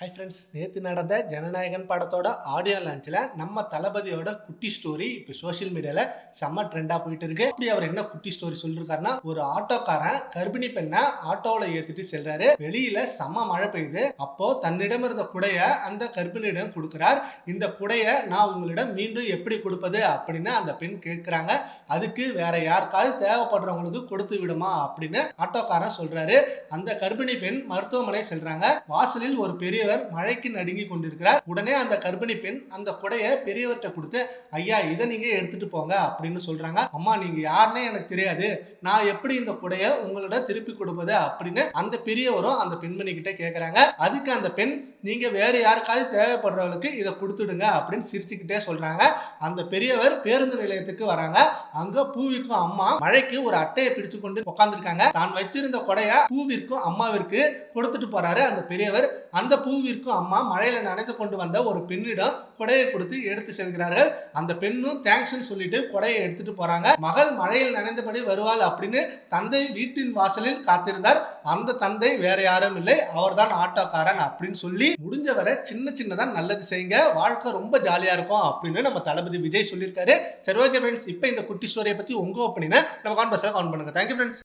Hi friends நேற்று நடந்த ஜனநாயகன் படத்தோட ஆடியோ லான்ச்சில் நம்ம தளபதியோட குட்டி ஸ்டோரி இப்போ சோஷியல் மீடியாவில் செம்ம ட்ரெண்டாக போயிட்டு இருக்கு. அப்படி அவர் என்ன குட்டி ஸ்டோரி சொல்லியிருக்காருன்னா ஒரு ஆட்டோக்காரன் கர்ப்பிணி பெண்ணை ஆட்டோவில் ஏற்றிட்டு செல்றாரு. வெளியில செம்ம மழை பெய்யுது. அப்போ தன்னிடம் இருந்த குடைய அந்த கர்ப்பிணியிடம் கொடுக்குறார். இந்த குடைய நான் உங்களிடம் மீண்டும் எப்படி கொடுப்பது அப்படின்னு அந்த பெண் கேட்குறாங்க. அதுக்கு வேற யாருக்காவது தேவைப்படுறவங்களுக்கு கொடுத்து விடுமா அப்படின்னு ஆட்டோக்காரன் சொல்றாரு. அந்த கர்ப்பிணி பெண் மருத்துவமனை செல்றாங்க. வாசலில் ஒரு பெரிய பெரியவர் மழைக்கு நடுங்கி கொண்டிருக்கிறார். உடனே அந்த கர்ப்பிணி பெண் அந்த குடைய பெரியவர்கிட்ட கொடுத்து ஐயா இதை நீங்க எடுத்துட்டு போங்க அப்படின்னு சொல்றாங்க. அம்மா நீங்க யாருன்னே எனக்கு தெரியாது. நான் எப்படி இந்த குடைய உங்களோட திருப்பி கொடுப்பது? அப்படின்னு அந்த பெரியவரும் அந்த பெண்மணி கிட்ட கேக்குறாங்க. அதுக்கு அந்த பெண் நீங்க வேற யாருக்காவது தேவைப்படுறவங்களுக்கு இதை கொடுத்துடுங்க அப்படின்னு சிரிச்சுக்கிட்டே சொல்றாங்க. அந்த பெரியவர் பேருந்து நிலையத்துக்கு வராங்க. அங்க பூவிக்கும் அம்மா மழைக்கு ஒரு அட்டையை பிடிச்சு கொண்டு உட்காந்துருக்காங்க தான் வச்சிருந்த கொடைய பூவிற்கும் அம்மாவிற்கு கொடுத்துட்டு போறாரு அந்த பெரியவர். அந்த பூ பூவிற்கும் அம்மா மழையில நனைந்து கொண்டு வந்த ஒரு பெண்ணிடம் கொடையை கொடுத்து எடுத்து செல்கிறார்கள். அந்த பெண்ணும் தேங்க்ஸ் சொல்லிட்டு கொடையை எடுத்துட்டு போறாங்க. மகள் மழையில் நனைந்தபடி வருவாள் அப்படின்னு தந்தை வீட்டின் வாசலில் காத்திருந்தார். அந்த தந்தை வேற யாரும் இல்லை. அவர்தான் ஆட்டோக்காரன் அப்படின்னு சொல்லி முடிஞ்சவரை சின்ன சின்னதா நல்லது செய்யுங்க. வாழ்க்கை ரொம்ப ஜாலியா இருக்கும் அப்படின்னு நம்ம தளபதி விஜய் சொல்லியிருக்காரு. சரி ஓகே ஃப்ரெண்ட்ஸ் இப்போ இந்த குட்டி ஸ்டோரியை பத்தி உங்க ஒப்பீனியனை நம்ம கான்பர்ஸ்ல கவுண்ட் பண்ணுங்க. Thank you friends